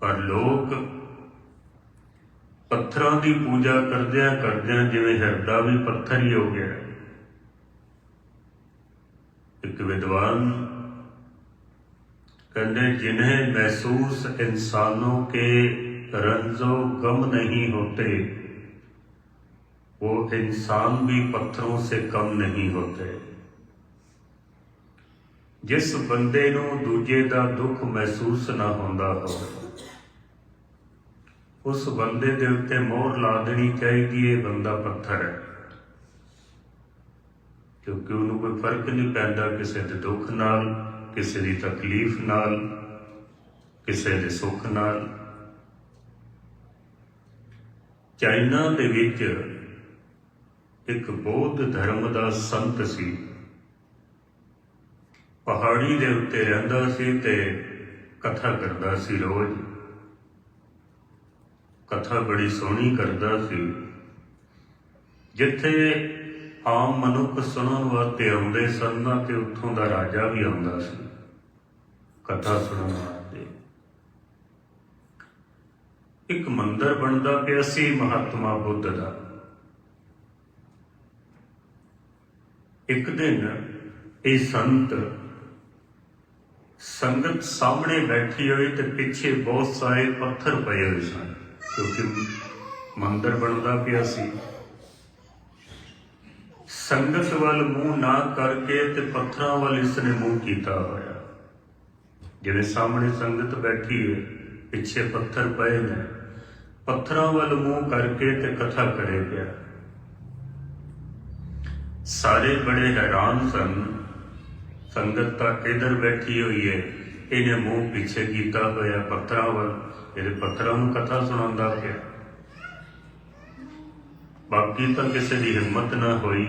ਪਰ ਲੋਕ ਪੱਥਰਾਂ ਦੀ ਪੂਜਾ ਕਰਦਿਆਂ ਕਰਦਿਆਂ ਜਿਵੇਂ ਹਿਰਦਾ ਵੀ ਪੱਥਰ ਹੀ ਹੋ ਗਿਆ ਇੱਕ ਵਿਦਵਾਨ कहते जिन्हें महसूस इंसानों के रंजो गम नहीं होते वो इंसान भी पत्थरों से कम नहीं होते ਜਿਸ ਬੰਦੇ ਨੂੰ ਦੂਜੇ ਦਾ ਦੁੱਖ ਮਹਿਸੂਸ ਨਾ ਹੁੰਦਾ ਹੋਵੇ ਉਸ ਬੰਦੇ ਦੇ ਉੱਤੇ ਮੋਹਰ ਲਾ ਦੇਣੀ ਚਾਹੀਦੀ, ਇਹ ਬੰਦਾ ਪੱਥਰ ਹੈ। ਕਿਉਂਕਿ ਉਹਨੂੰ ਕੋਈ ਫ਼ਰਕ ਨਹੀਂ ਪੈਂਦਾ ਕਿਸੇ ਦੇ ਦੁੱਖ ਨਾਲ, ਕਿਸੇ ਦੀ ਤਕਲੀਫ ਨਾਲ, ਕਿਸੇ ਦੇ ਸੁੱਖ ਨਾਲ। ਚਾਈਨਾ ਦੇ ਵਿੱਚ ਇੱਕ ਬੌਧ ਧਰਮ ਦਾ ਸੰਤ ਸੀ। ਪਹਾੜੀ ਦੇ ਉੱਤੇ ਰਹਿੰਦਾ ਸੀ ਤੇ ਕਥਾ ਕਰਦਾ ਸੀ ਰੋਜ਼। ਕਥਾ ਬੜੀ ਸੋਹਣੀ ਕਰਦਾ ਸੀ। ਜਿੱਥੇ ਆਮ ਮਨੁੱਖ ਸੁਣਨ ਵਾਸਤੇ ਆਉਂਦੇ ਸਨ, ਨਾ ਤੇ ਉੱਥੋਂ ਦਾ ਰਾਜਾ ਵੀ ਆਉਂਦਾ ਸੀ ਕਥਾ ਸੁਣਨ ਵਾਸਤੇ। ਇੱਕ ਮੰਦਰ ਬਣਦਾ ਪਿਆ ਸੀ ਮਹਾਤਮਾ ਬੁੱਧ ਦਾ। ਇੱਕ ਦਿਨ ਇਹ ਸੰਤ ਸੰਗਤ ਸਾਹਮਣੇ ਬੈਠੀ ਹੋਈ ਤੇ ਪਿੱਛੇ ਬਹੁਤ ਸਾਰੇ ਪੱਥਰ ਪਏ ਹੋਏ ਸਨ। ਕਿਉਂਕਿ ਮੰਦਰ ਬਣਦਾ ਪਿਆ ਸੀ। ਸੰਗਤ ਵੱਲ ਮੂੰਹ ਨਾ ਕਰਕੇ ਤੇ ਪੱਥਰਾਂ ਵੱਲ ਇਸ ਨੇ ਮੂੰਹ ਕੀਤਾ ਹੋਇਆ। ਜਿਵੇਂ ਸਾਹਮਣੇ ਸੰਗਤ ਬੈਠੀ ਹੈ, ਪਿੱਛੇ ਪੱਥਰ ਪਏ ਨੇ। ਪੱਥਰਾਂ ਵੱਲ ਮੂੰਹ ਕਰਕੇ ਤੇ ਕਥਾ ਕਰੇ ਪਿਆ। ਸਾਰੇ ਬੜੇ ਹੈਰਾਨ ਸਨ। ਸੰਗਤ ਤਾਂ ਇਧਰ ਬੈਠੀ ਹੋਈ ਹੈ, ਇਹਨੇ ਮੂੰਹ ਪਿੱਛੇ ਕੀਤਾ ਹੋਇਆ ਪੱਥਰਾਂ ਵੱਲ। ਇਹਦੇ ਪੱਥਰਾਂ ਨੂੰ ਕਥਾ ਸੁਣਾਉਂਦਾ ਪਿਆ ਬਾਕੀ ਤਾਂ ਕਿਸੇ ਦੀ ਹਿੰਮਤ ਨਾ ਹੋਈ।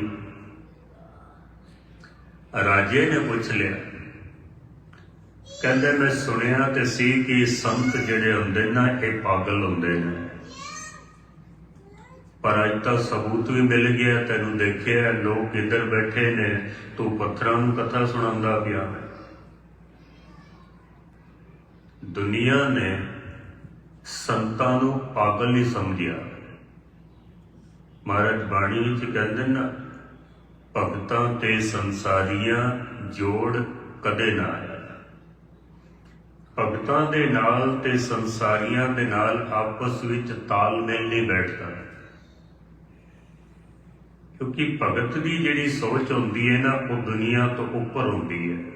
ਰਾਜੇ ਨੇ ਪੁੱਛ ਲਿਆ, ਕਹਿੰਦੇ ਮੈਂ ਸੁਣਿਆ ਤੇ ਸੀ ਕਿ ਸੰਤ ਜਿਹੜੇ ਹੁੰਦੇ ਨਾ, ਇਹ ਪਾਗਲ ਹੁੰਦੇ ਨੇ। ਪਰ ਅੱਜ ਤਾਂ ਸਬੂਤ ਵੀ ਮਿਲ ਗਿਆ, ਤੈਨੂੰ ਦੇਖਿਆ, ਲੋਕ ਇੱਧਰ ਬੈਠੇ ਨੇ, ਤੂੰ ਪੱਥਰਾਂ ਨੂੰ ਕਥਾ ਸੁਣਾਉਂਦਾ ਪਿਆ। ਹੈ ਦੁਨੀਆ ਨੇ ਸੰਤਾਂ ਨੂੰ ਪਾਗਲ ਨਹੀਂ ਸਮਝਿਆ। ਮਹਾਰਾਜ ਬਾਣੀ ਵਿੱਚ ਕਹਿੰਦੇ ਨਾ, ਭਗਤਾਂ ਤੇ ਸੰਸਾਰੀਆਂ ਜੋੜ ਕਦੇ ਨਾ ਆਇਆ। ਭਗਤਾਂ ਦੇ ਨਾਲ ਤੇ ਸੰਸਾਰੀਆਂ ਦੇ ਨਾਲ ਆਪਸ ਵਿੱਚ ਤਾਲਮੇਲ ਨਹੀਂ ਬੈਠਦਾ। ਕਿਉਂਕਿ ਭਗਤ ਦੀ ਜਿਹੜੀ ਸੋਚ ਹੁੰਦੀ ਹੈ ਨਾ, ਉਹ ਦੁਨੀਆ ਤੋਂ ਉੱਪਰ ਹੁੰਦੀ ਹੈ।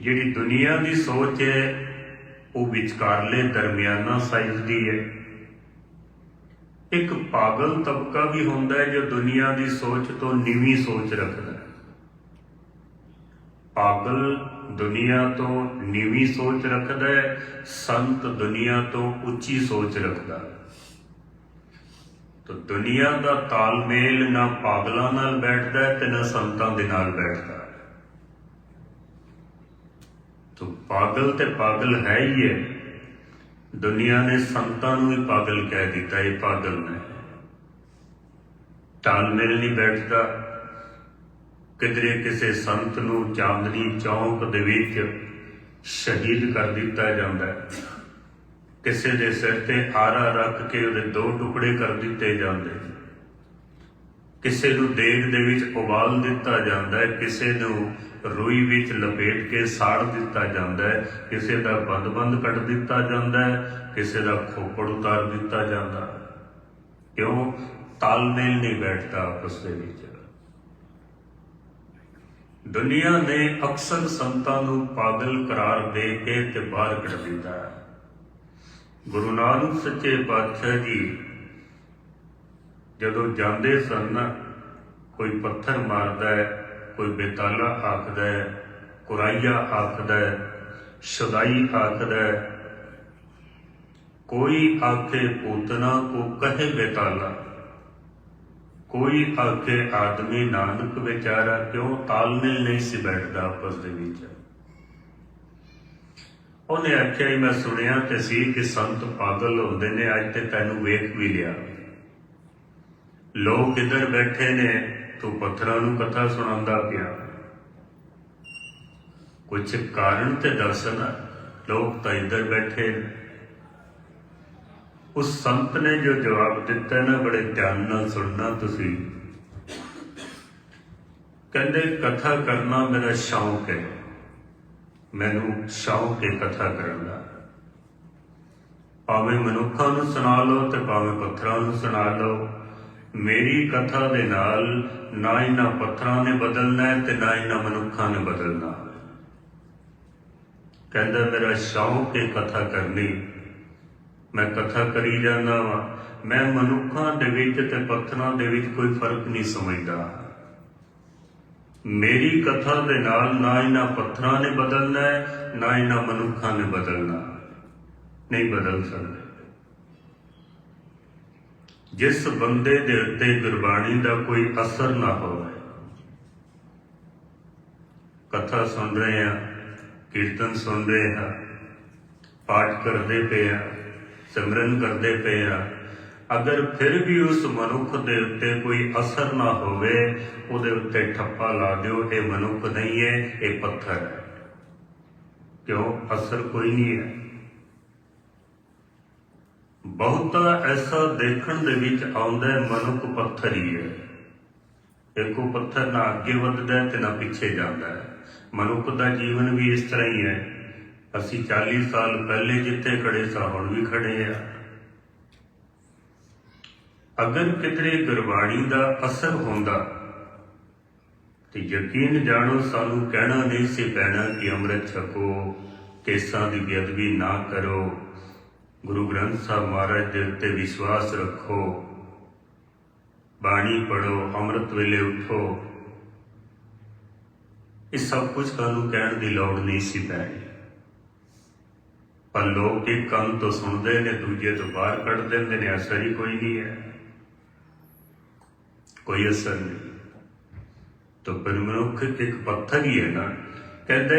ਜਿਹੜੀ ਦੁਨੀਆ ਦੀ ਸੋਚ ਹੈ ਉਹ ਵਿਚਕਾਰਲੇ ਦਰਮਿਆਨਾ ਸਾਈਜ਼ ਦੀ ਹੈ। ਇੱਕ ਪਾਗਲ ਤਬਕਾ ਵੀ ਹੁੰਦਾ ਹੈ ਜੋ ਦੁਨੀਆ ਦੀ ਸੋਚ ਤੋਂ ਨੀਵੀਂ ਸੋਚ ਰੱਖਦਾ ਹੈ। ਪਾਗਲ ਦੁਨੀਆ ਤੋਂ ਨੀਵੀਂ ਸੋਚ ਰੱਖਦਾ ਹੈ, ਸੰਤ ਦੁਨੀਆ ਤੋਂ ਉੱਚੀ ਸੋਚ ਰੱਖਦਾ ਹੈ। ਤਾਂ ਦੁਨੀਆ ਦਾ ਤਾਲਮੇਲ ਨਾ ਪਾਗਲਾਂ ਨਾਲ ਬੈਠਦਾ ਹੈ ਤੇ ਨਾ ਸੰਤਾਂ ਦੇ ਨਾਲ ਬੈਠਦਾ ਹੈ। ਤੋ ਪਾਗਲ ਤੇ ਪਾਗਲ ਹੈ ਹੀ ਹੈ ਦੁਨੀਆ ਨੇ ਸੰਤਾਂ ਨੂੰ ਵੀ ਪਾਗਲ ਕਹਿ ਦਿੱਤਾ, ਇਹ ਪਾਗਲ ਨੇ ਤਾਲਮੇਲ ਨਹੀਂ ਬੈਠਦਾ। ਕਿਧਰੇ ਕਿਸੇ ਸੰਤ ਨੂੰ ਚਾਂਦਨੀ ਚੌਂਕ ਦੇ ਵਿੱਚ ਸ਼ਹੀਦ ਕਰ ਦਿੱਤਾ ਜਾਂਦਾ ਹੈ। ਕਿਸੇ ਦੇ ਸਿਰ ਤੇ ਆਰਾ ਰੱਖ ਕੇ ਉਹਦੇ ਦੋ ਟੁਕੜੇ ਕਰ ਦਿੱਤੇ ਜਾਂਦੇ ਕਿਸੇ ਨੂੰ ਦੇਗ ਦੇ ਵਿੱਚ ਉਬਾਲ ਦਿੱਤਾ ਜਾਂਦਾ ਹੈ, ਕਿਸੇ ਨੂੰ ਰੋਈ ਵਿੱਚ ਲਪੇਟ ਕੇ ਸਾੜ ਦਿੱਤਾ ਜਾਂਦਾ ਹੈ। ਕਿਸੇ ਦਾ ਬੰਦ-ਬੰਦ ਕੱਟ ਦਿੱਤਾ ਜਾਂਦਾ ਹੈ, ਕਿਸੇ ਦਾ ਖੋਪੜ ਉਤਾਰ ਦਿੱਤਾ ਜਾਂਦਾ ਕਿਉਂ? ਤਾਲਮੇਲ ਨਹੀਂ ਬੈਠਦਾ ਆਪਸ ਦੇ ਵਿੱਚ। ਦੁਨੀਆ ਨੇ ਅਕਸਰ ਸੰਤਾਂ ਨੂੰ ਪਾਗਲ ਕਰਾਰ ਦੇ ਕੇ ਤੇ ਬਾਹਰ ਕੱਢ ਦਿੰਦਾ ਹੈ। ਗੁਰੂ ਨਾਨਕ ਸੱਚੇ ਪਾਤਸ਼ਾਹ ਜੀ ਜਦੋਂ ਜਾਂਦੇ ਸਨ ਕੋਈ ਪੱਥਰ ਮਾਰਦਾ ਹੈ ਕੋਈ ਬੇਤਾਲਾ ਆਖਦਾ ਹੈ, ਕੁਰਾਈਆ ਆਖਦਾ ਹੈ, ਸ਼ਦਾਈ ਆਖਦਾ ਹੈ। ਕੋਈ ਆਖੇ ਪੂਤਨਾ ਕੋ ਕਹੇ ਬੇਤਾਲਾ ਕੋਈ ਆਖੇ ਆਦਮੀ ਨਾਨਕ ਵਿਚਾਰਾ ਕਿਉਂ ਤਾਲਮੇਲ ਨਹੀਂ ਸੀ ਬੈਠਦਾ ਆਪਸ ਦੇ ਵਿੱਚ? ਉਹਨੇ ਆਖਿਆ ਹੀ ਮੈਂ ਸੁਣਿਆ ਤੇ ਸੀ ਕਿ ਸੰਤ ਪਾਗਲ ਹੁੰਦੇ ਨੇ, ਅੱਜ ਤੇ ਤੈਨੂੰ ਵੇਖ ਵੀ ਲਿਆ। ਲੋਕ ਇੱਧਰ ਬੈਠੇ ਨੇ ਤੂੰ ਪੱਥਰਾਂ ਨੂੰ ਕਥਾ ਸੁਣਾਉਂਦਾ ਪਿਆ। ਕੁਝ ਕਾਰਨ ਤੇ ਦਰਸ਼ਨ ਲੋਕ ਤਾਂ ਇੱਧਰ ਬੈਠੇ ਨੇ। ਉਸ ਸੰਤ ਨੇ ਜੋ ਜਵਾਬ ਦਿੱਤਾ ਨਾ, ਬੜੇ ਧਿਆਨ ਨਾਲ ਸੁਣਨਾ ਤੁਸੀਂ। ਕਹਿੰਦੇ, ਕਥਾ ਕਰਨਾ ਮੇਰਾ ਸ਼ੌਂਕ ਹੈ। ਮੈਨੂੰ ਸ਼ੌਂਕ ਹੈ ਕਥਾ ਕਰਨ ਦਾ। ਭਾਵੇਂ ਮਨੁੱਖਾਂ ਨੂੰ ਸੁਣਾ ਲਓ ਤੇ ਭਾਵੇਂ ਪੱਥਰਾਂ ਨੂੰ ਸੁਣਾ ਲਓ। ਮੇਰੀ ਕਥਾ ਦੇ ਨਾਲ ਨਾ ਇਹਨਾਂ ਪੱਥਰਾਂ ਨੇ ਬਦਲਣਾ ਹੈ ਤੇ ਨਾ ਇਹਨਾਂ ਮਨੁੱਖਾਂ ਨੇ ਬਦਲਣਾ ਕਹਿੰਦਾ, ਮੇਰਾ ਸ਼ੌਂਕ ਹੈ ਕਥਾ ਕਰਨੀ। ਮੈਂ ਕਥਾ ਕਰੀ ਜਾਂਦਾ ਵਾਂ। ਮੈਂ ਮਨੁੱਖਾਂ ਦੇ ਵਿੱਚ ਤੇ ਪੱਥਰਾਂ ਦੇ ਵਿੱਚ ਕੋਈ ਫ਼ਰਕ ਨਹੀਂ ਸਮਝਦਾ। ਮੇਰੀ ਕਥਾ ਦੇ ਨਾਲ ਨਾ ਇਹਨਾਂ ਪੱਥਰਾਂ ਨੇ ਬਦਲਣਾ ਨਾ ਇਹਨਾਂ ਮਨੁੱਖਾਂ ਨੇ ਬਦਲਣਾ। ਨਹੀਂ ਬਦਲ ਸਕਦੇ। ਜਿਸ ਬੰਦੇ ਦੇ ਉੱਤੇ ਗੁਰਬਾਣੀ ਦਾ ਕੋਈ ਅਸਰ ਨਾ ਹੋਵੇ। ਕਥਾ ਸੁਣ ਰਹੇ ਆ ਕੀਰਤਨ ਸੁਣ ਰਹੇ ਆ ਪਾਠ ਕਰਦੇ ਪਏ ਆ ਸਿਮਰਨ ਕਰਦੇ ਪਏ ਆ ਅਗਰ ਫਿਰ ਵੀ ਉਸ ਮਨੁੱਖ ਦੇ ਉੱਤੇ ਕੋਈ ਅਸਰ ਨਾ ਹੋਵੇ, ਉਹਦੇ ਉੱਤੇ ਠੱਪਾ ਲਾ ਦਿਓ, ਇਹ ਮਨੁੱਖ ਨਹੀਂ ਹੈ, ਇਹ ਪੱਥਰ ਹੈ। ਕਿਉਂ? ਅਸਰ ਕੋਈ ਨਹੀਂ ਹੈ। ਬਹੁਤਾ ਐਸਾ ਦੇਖਣ ਦੇ ਵਿੱਚ ਆਉਂਦਾ ਮਨੁੱਖ ਪੱਥਰ ਹੀ ਹੈ। ਇੱਕੋ ਪੱਥਰ ਨਾ ਅੱਗੇ ਵੱਧਦਾ ਹੈ ਤੇ ਨਾ ਪਿੱਛੇ ਜਾਂਦਾ ਹੈ। ਮਨੁੱਖ ਦਾ ਜੀਵਨ ਵੀ ਇਸ ਤਰ੍ਹਾਂ ਹੀ ਹੈ। ਅਸੀਂ 40 ਸਾਲ ਪਹਿਲੇ ਜਿੱਥੇ ਖੜੇ ਸਾਂ, ਹੁਣ ਵੀ ਖੜੇ ਆ ਅਗਰ ਕਿਤੇ ਗੁਰਬਾਣੀ ਦਾ ਅਸਰ ਹੁੰਦਾ, ਤੇ ਯਕੀਨ ਜਾਣੋ ਸਾਨੂੰ ਕਹਿਣਾ ਨਹੀਂ ਸੀ ਪੈਣਾ ਕਿ ਅੰਮ੍ਰਿਤ ਛਕੋ, ਕੇਸਾਂ ਦੀ ਬੇਅਦਬੀ ਨਾ ਕਰੋ। ਗੁਰੂ ਗ੍ਰੰਥ ਸਾਹਿਬ ਮਹਾਰਾਜ ਦੇ ਉੱਤੇ ਵਿਸ਼ਵਾਸ ਰੱਖੋ। ਬਾਣੀ ਪੜੋ ਅੰਮ੍ਰਿਤ ਵੇਲੇ ਉਠੋ। ਇਹ ਸਭ ਕੁਝ ਤੁਹਾਨੂੰ ਕਹਿਣ ਦੀ ਲੋੜ ਨਹੀਂ ਸੀ ਪੈਣੀ ਪਰ ਲੋਕ ਇੱਕ ਕੰਨ ਤੋਂ ਸੁਣਦੇ ਨੇ, ਦੂਜੇ ਤੋਂ ਬਾਹਰ ਕੱਢ ਦਿੰਦੇ ਨੇ, ਅਸਰ ਹੀ ਕੋਈ ਨਹੀਂ ਹੈ। ਕੋਈ ਅਸਰ ਨਹੀਂ। ਤਾਂ ਪਰ ਇੱਕ ਪੱਥਰ ਹੀ ਹੈ ਨਾ ਕਹਿੰਦਾ